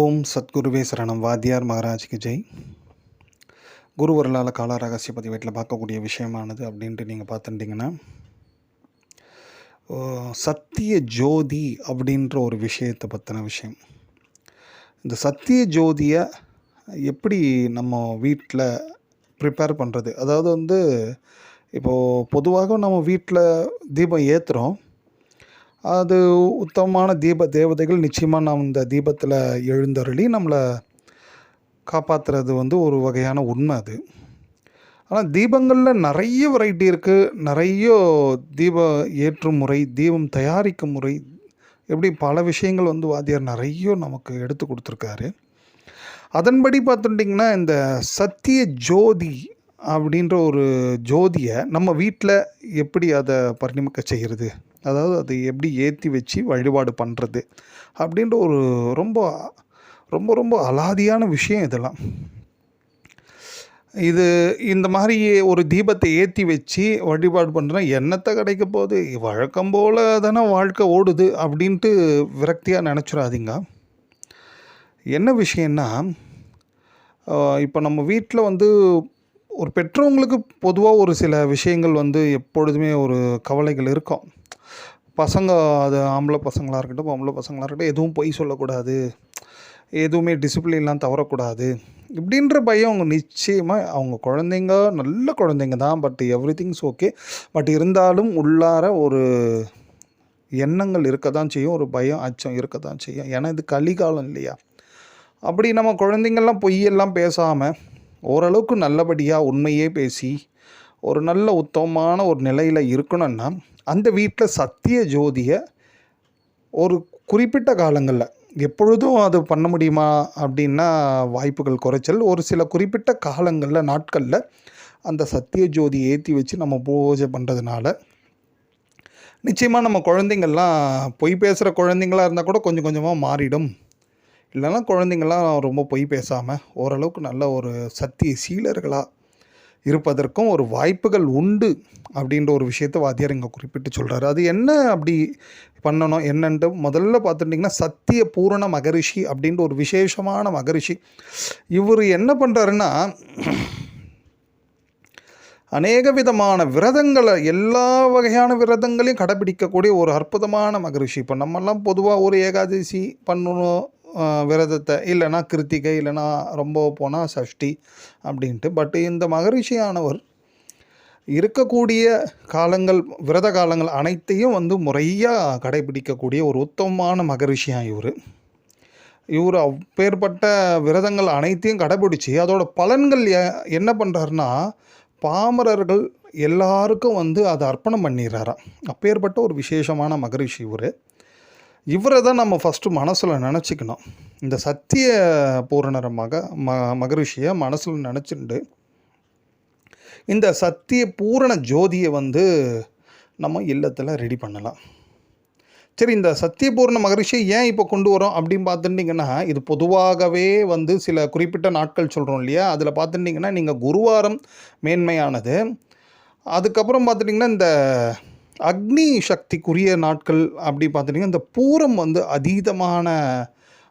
ஓம் சத்குருவே சரணம். வாத்தியார் மகாராஜ்க்கு ஜெய். குருவர்களால் கால ரகசிய பதிவேட்டில் பார்க்கக்கூடிய விஷயமானது அப்படின்ட்டு நீங்கள் பார்த்துட்டிங்கன்னா சத்திய ஜோதி அப்படின்ற ஒரு விஷயத்தை பற்றின விஷயம். இந்த சத்திய ஜோதியை எப்படி நம்ம வீட்டில் ப்ரிப்பேர் பண்ணுறது அதாவது வந்து இப்போது பொதுவாக நம்ம வீட்டில் தீபம் ஏற்றுறோம் அது உத்தமமான தீப தேவதைகள் நிச்சயமாக நாம் இந்த தீபத்தில் எழுந்தருளி நம்மளை காப்பாற்றுறது வந்து ஒரு வகையான உண்மை அது. ஆனால் தீபங்களில் நிறைய வெரைட்டி இருக்குது நிறைய தீப ஏற்றும் முறை தீபம் தயாரிக்கும் முறை எப்படி பல விஷயங்கள் வந்து வாத்தியார் நிறைய நமக்கு எடுத்து கொடுத்துருக்காரு. அதன்படி பார்த்துட்டிங்கன்னா இந்த சத்திய ஜோதி அப்படின்ற ஒரு ஜோதியை நம்ம வீட்டில் எப்படி அதை பரிணமிக்க செய்கிறது அதாவது அதை எப்படி ஏற்றி வச்சு வழிபாடு பண்ணுறது அப்படின்ற ஒரு ரொம்ப ரொம்ப ரொம்ப அலாதியான விஷயம் இதெல்லாம். இது இந்த மாதிரி ஒரு தீபத்தை ஏற்றி வச்சு வழிபாடு பண்ணுறேன் என்னத்தை கிடைக்க போகுது? வழக்கம் போல் தானே வாழ்க்கை ஓடுது அப்படின்ட்டு விரக்தியாக நினச்சிடாதீங்க. என்ன விஷயம்னா இப்போ நம்ம வீட்டில் வந்து ஒரு பெற்றவங்களுக்கு பொதுவாக ஒரு சில விஷயங்கள் வந்து எப்பொழுதுமே ஒரு கவலைகள் இருக்கும். பசங்க அது ஆம்பளை பசங்களாக இருக்கட்டும் பொம்பளை பசங்களாக இருக்கட்டும் எதுவும் பொய் சொல்லக்கூடாது. எதுவுமே டிசிப்ளின்லாம் தவறக்கூடாது. இப்படின்ற பயம் அவங்க நிச்சயமாக அவங்க குழந்தைங்க நல்ல குழந்தைங்க தான். But every things okay but இருந்தாலும் உள்ளார ஒரு எண்ணங்கள் இருக்க தான் செய்யும். ஒரு பயம் அச்சம் இருக்க தான் செய்யும். ஏன்னா இது கலிகாலம் இல்லையா? அப்படி நம்ம குழந்தைங்கள்லாம் பொய்யெல்லாம் பேசாமல் ஓரளவுக்கு நல்லபடியாக உண்மையே பேசி ஒரு நல்ல உத்தமமான ஒரு நிலையில் இருக்கணும்னா அந்த வீட்டில் சத்திய ஜோதியை ஒரு குறிப்பிட்ட காலங்களில் எப்பொழுதும் அது பண்ண முடியுமா அப்படின்னா வாய்ப்புகள் குறைச்சல். ஒரு சில குறிப்பிட்ட காலங்களில் நாட்களில் அந்த சத்திய ஜோதி ஏற்றி வச்சு நம்ம பூஜை பண்ணுறதுனால நிச்சயமாக நம்ம குழந்தைங்கள்லாம் பொய் பேசுகிற குழந்தைங்களா இருந்தால் கூட கொஞ்சம் கொஞ்சமாக மாறிடும். இல்லைன்னா குழந்தைங்கள்லாம் ரொம்ப பொய் பேசாமல் ஓரளவுக்கு நல்ல ஒரு சத்திய சீலர்களாக இருப்பதற்கும் ஒரு வாய்ப்புகள் உண்டு அப்படின்ற ஒரு விஷயத்தை வாத்தியார் இங்கே குறிப்பிட்டு சொல்கிறாரு அது என்ன அப்படி பண்ணணும்? என்னன்ட்டு முதல்ல பார்த்துட்டிங்கன்னா சத்திய பூரண மகரிஷி அப்படின்ற ஒரு விசேஷமான மகரிஷி. இவர் என்ன பண்ணுறாருன்னா அநேக விதமான விரதங்களை எல்லா வகையான விரதங்களையும் கடைபிடிக்கக்கூடிய ஒரு அற்புதமான மகரிஷி. இப்போ நம்மெல்லாம் பொதுவாக ஒரு ஏகாதசி பண்ணணும் விரதத்தை இல்லைன்னா கிருத்திகை இல்லைன்னா ரொம்ப போனால் சஷ்டி அப்படின்ட்டு. பட் இந்த மகரிஷியானவர் இருக்கக்கூடிய காலங்கள் விரத காலங்கள் அனைத்தையும் வந்து முறையாக கடைபிடிக்கக்கூடிய ஒரு உத்தமமான மகரிஷியாக இவர். இவர் அப்பேற்பட்ட விரதங்கள் அனைத்தையும் கடைபிடிச்சி அதோட பலன்கள் எ- என்ன பண்ணுறாருன்னா பாமரர்கள் எல்லாருக்கும் வந்து அதை அர்ப்பணம் பண்ணிடுறாராம். அப்பேற்பட்ட ஒரு விசேஷமான மகரிஷி இவர். இவரை தான் நம்ம ஃபஸ்ட்டு மனசில் நினச்சிக்கணும். இந்த சத்திய பூரணர மக ம மகரிஷியை மனசில் நினச்சிண்டு இந்த சத்திய பூரண ஜோதியை வந்து நம்ம இல்லத்தில் ரெடி பண்ணலாம். சரி இந்த சத்தியபூர்ண மகரிஷியை ஏன் இப்போ கொண்டு வரோம் அப்படின்னு பார்த்துட்டிங்கன்னா இது பொதுவாகவே வந்து சில குறிப்பிட்ட நாட்கள் சொல்கிறோம் இல்லையா? அதில் பார்த்துட்டிங்கன்னா நீங்கள் குருவாரம் மேன்மையானது. அதுக்கப்புறம் பார்த்துட்டிங்கன்னா இந்த அக்னி சக்திக்குரிய நாட்கள் அப்படி பார்த்துட்டிங்கன்னா இந்த பூரம் வந்து அதீதமான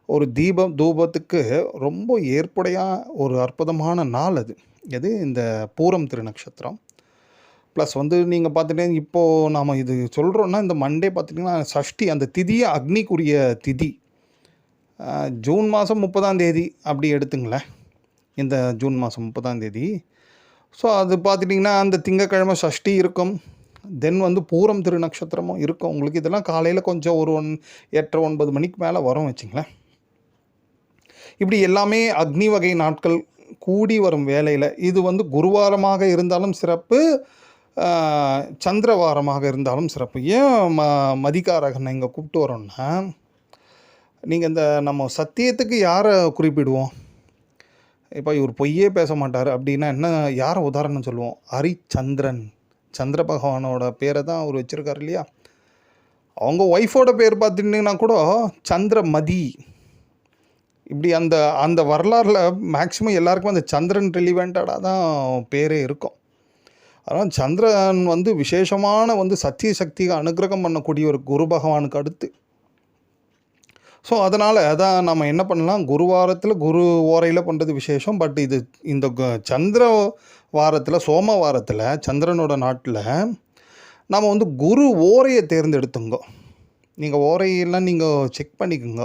ஒரு தீபம் தூபத்துக்கு ரொம்ப ஏற்புடையாக ஒரு அற்புதமான நாள் அது. எது? இந்த பூரம் திருநக்ஷத்திரம். ப்ளஸ் வந்து நீங்கள் பார்த்துட்டீங்கன்னா இப்போது நாம் இது சொல்கிறோன்னா இந்த மண்டே பார்த்துட்டிங்கன்னா சஷ்டி அந்த திதியை அக்னிக்குரிய திதி. ஜூன் மாதம் முப்பதாம் தேதி அப்படி எடுத்துங்களேன். இந்த ஜூன் மாதம் முப்பதாம் தேதி. ஸோ அது பார்த்துட்டிங்கன்னா அந்த திங்கக்கிழமை சஷ்டி இருக்கும். தென் வந்து பூரம் திருநக்ஷத்திரமும் இருக்கும். உங்களுக்கு இதெல்லாம் காலையில் கொஞ்சம் ஒரு ஒன் எட்டரை ஒன்பது மணிக்கு மேலே வரும் வச்சுங்களேன். இப்படி எல்லாமே அக்னி வகை நாட்கள் கூடி வரும் வேலையில் இது வந்து குருவாரமாக இருந்தாலும் சிறப்பு சந்திர சந்திரவாரமாக இருந்தாலும் சிறப்பு. ஏன் ம மதிகாரகனை இங்கே கூப்பிட்டு வரோன்னா நீங்கள் இந்த நம்ம சத்தியத்துக்கு யாரை குறிப்பிடுவோம்? இப்போ இவர் பொய்யே பேச மாட்டார் அப்படின்னா என்ன யாரை உதாரணம் சொல்லுவோம்? ஹரிச்சந்திரன். சந்திர பகவானோட பேரை தான் அவர் வச்சுருக்கார் இல்லையா? அவங்க ஒய்ஃபோட பேர் பார்த்துட்டிங்கன்னா கூட சந்திரமதி. இப்படி அந்த அந்த வரலாறில் மேக்சிமம் எல்லாருக்கும் அந்த சந்திரன் ரிலிவெண்டடாக தான் பேரே இருக்கும். அதனால் சந்திரன் வந்து விசேஷமான வந்து சத்திய சக்திக்கு அனுக்கிரகம் பண்ணக்கூடிய ஒரு குரு பகவானுக்கு அடுத்து. ஸோ அதனால் அதான் நம்ம என்ன பண்ணலாம்? குருவாரத்தில் குரு ஓரையில் பண்ணுறது விசேஷம். பட் இது இந்த சந்திர வாரத்தில் சோம வாரத்தில் சந்திரனோட நாட்டில் நம்ம வந்து குரு ஓரையை தேர்ந்தெடுத்துங்க. நீங்கள் ஓரையெல்லாம் நீங்கள் செக் பண்ணிக்கோங்க.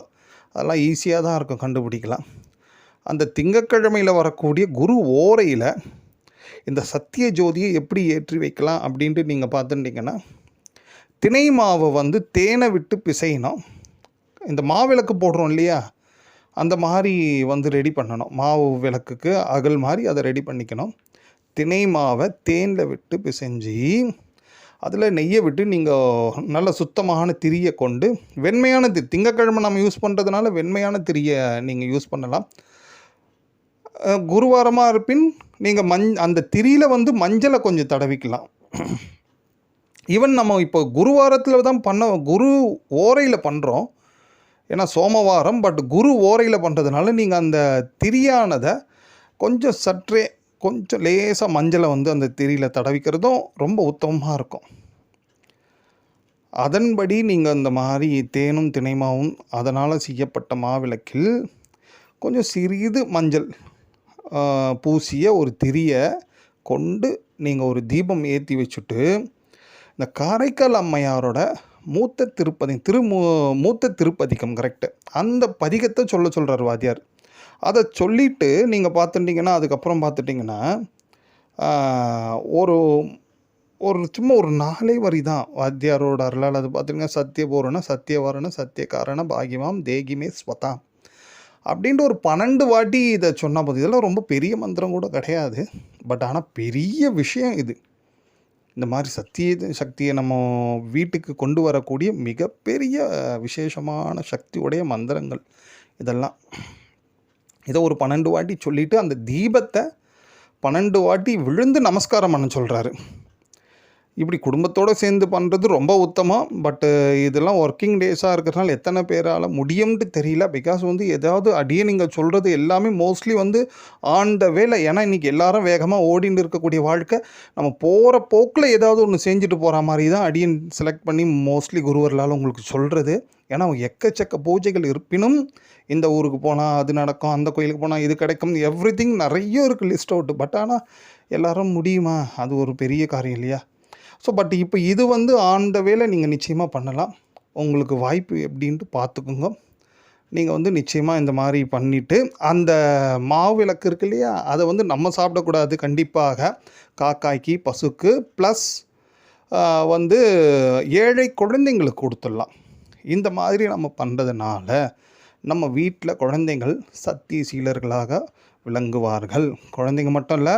அதெல்லாம் ஈஸியாக தான் இருக்கும் கண்டுபிடிக்கலாம். அந்த திங்கக்கிழமையில் வரக்கூடிய குரு ஓரையில் இந்த சத்திய ஜோதியை எப்படி ஏற்றி வைக்கலாம் அப்படின்ட்டு நீங்கள் பார்த்துட்டிங்கன்னா திணை மாவை வந்து தேனை விட்டு பிசையணும். இந்த மாவிளக்கு போடுறோம் இல்லையா? அந்த மாதிரி வந்து ரெடி பண்ணணும். மாவு விளக்குக்கு அகல் மாதிரி அதை ரெடி பண்ணிக்கணும். திணை மாவை தேனில் விட்டு பிசைஞ்சு அதில் நெய்யை விட்டு நீங்கள் நல்ல சுத்தமான திரியை கொண்டு வெண்மையான திரி திங்கக்கிழமை நம்ம யூஸ் பண்ணுறதுனால வெண்மையான திரியை நீங்கள் யூஸ் பண்ணலாம். குருவாரமாக இருப்பின் நீங்கள் மஞ் அந்த திரியில் வந்து மஞ்சளை கொஞ்சம் தடவிக்கலாம். ஈவன் நம்ம இப்போ குருவாரத்தில் தான் பண்ண குரு ஓரையில் பண்ணுறோம் ஏன்னா சோமவாரம் பட் குரு ஓரையில் பண்ணுறதுனால நீங்கள் அந்த திரியானதை கொஞ்சம் சற்றே கொஞ்சம் லேசாக மஞ்சளை வந்து அந்த திரியில் தடவிக்கிறதும் ரொம்ப உத்தமமாக இருக்கும். அதன்படி நீங்கள் அந்த மாதிரி தேனும் திணைமாவும் அதனால் செய்யப்பட்ட மாவிளக்கில் கொஞ்சம் சிறிது மஞ்சள் பூசிய ஒரு திரியை கொண்டு நீங்கள் ஒரு தீபம் ஏற்றி வச்சுட்டு இந்த காரைக்கால் அம்மையாரோட மூத்த திருப்பதி திரு மூத்த திருப்பதிகம் கரெக்டு அந்த பதிகத்தை சொல்ல சொல்கிறார் வாத்தியார். அதை சொல்லிவிட்டு நீங்கள் பார்த்துட்டிங்கன்னா அதுக்கப்புறம் பார்த்துட்டிங்கன்னா ஒரு ஒரு சும்மா ஒரு நாலே வரி தான். வாத்தியாரோட அருளால் அது பார்த்துட்டிங்கன்னா சத்தியபூரண சத்தியவரண சத்தியகாரண பாகிமாம் தேகிமே ஸ்வதாம் அப்படின்ட்டு ஒரு பன்னெண்டு வாட்டி இதை சொன்னால் போது இதெல்லாம் ரொம்ப பெரிய மந்திரம் கூட கிடையாது. பட் ஆனால் பெரிய விஷயம் இது. இந்த மாதிரி சத்திய சக்தியை நம்ம வீட்டுக்கு கொண்டு வரக்கூடிய மிகப்பெரிய விசேஷமான சக்தியுடைய மந்திரங்கள் இதெல்லாம். ஏதோ ஒரு பன்னெண்டு வாட்டி சொல்லிவிட்டு அந்த தீபத்தை பன்னெண்டு வாட்டி விழுந்து நமஸ்காரம் பண்ண சொல்கிறாரு இப்படி குடும்பத்தோடு சேர்ந்து பண்ணுறது ரொம்ப உத்தமம். பட்டு இதெல்லாம் ஒர்க்கிங் டேஸாக இருக்கிறதுனால எத்தனை பேரால் முடியும்னு தெரியல. பிகாஸ் வந்து ஏதாவது அடியே நீங்கள் சொல்கிறது எல்லாமே மோஸ்ட்லி வந்து ஆண்ட வேலை ஏன்னா இன்றைக்கி எல்லாரும் வேகமாக ஓடின்னு இருக்கக்கூடிய வாழ்க்கை. நம்ம போகிற போக்கில் ஏதாவது ஒன்று செஞ்சுட்டு போகிற மாதிரி தான் அடியன் செலக்ட் பண்ணி மோஸ்ட்லி குருவர்களால் உங்களுக்கு சொல்கிறது ஏன்னா எக்கச்சக்க பூஜைகள் இருப்பினும் இந்த ஊருக்கு போனால் அது நடக்கும் அந்த கோயிலுக்கு போனால் இது கிடைக்கும். எவ்ரி திங் நிறைய இருக்குது லிஸ்ட் அவுட் பட் ஆனால் எல்லாரும் முடியுமா? அது ஒரு பெரிய காரியம் இல்லையா? ஸோ பட் இப்போ இது வந்து ஆன் த வேலை நீங்கள் நிச்சயமாக பண்ணலாம். உங்களுக்கு வாய்ப்பு எப்படின்ட்டு பார்த்துக்குங்க நீங்கள் வந்து நிச்சயமாக இந்த மாதிரி பண்ணிவிட்டு அந்த மாவிளக்கு இருக்கு இல்லையா? அதை வந்து நம்ம சாப்பிடக்கூடாது கண்டிப்பாக. காக்காய்க்கு பசுக்கு ப்ளஸ் வந்து ஏழை குழந்தைங்களுக்கு கொடுத்துடலாம். இந்த மாதிரி நம்ம பண்ணுறதுனால நம்ம வீட்டில் குழந்தைகள் சத்தியசீலர்களாக விளங்குவார்கள். குழந்தைங்க மட்டும் இல்லை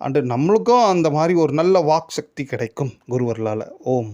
அண்டு நம்மளுக்கும் அந்த மாதிரி ஒரு நல்ல வாக் சக்தி கிடைக்கும் குருவர்களால். ஓம்.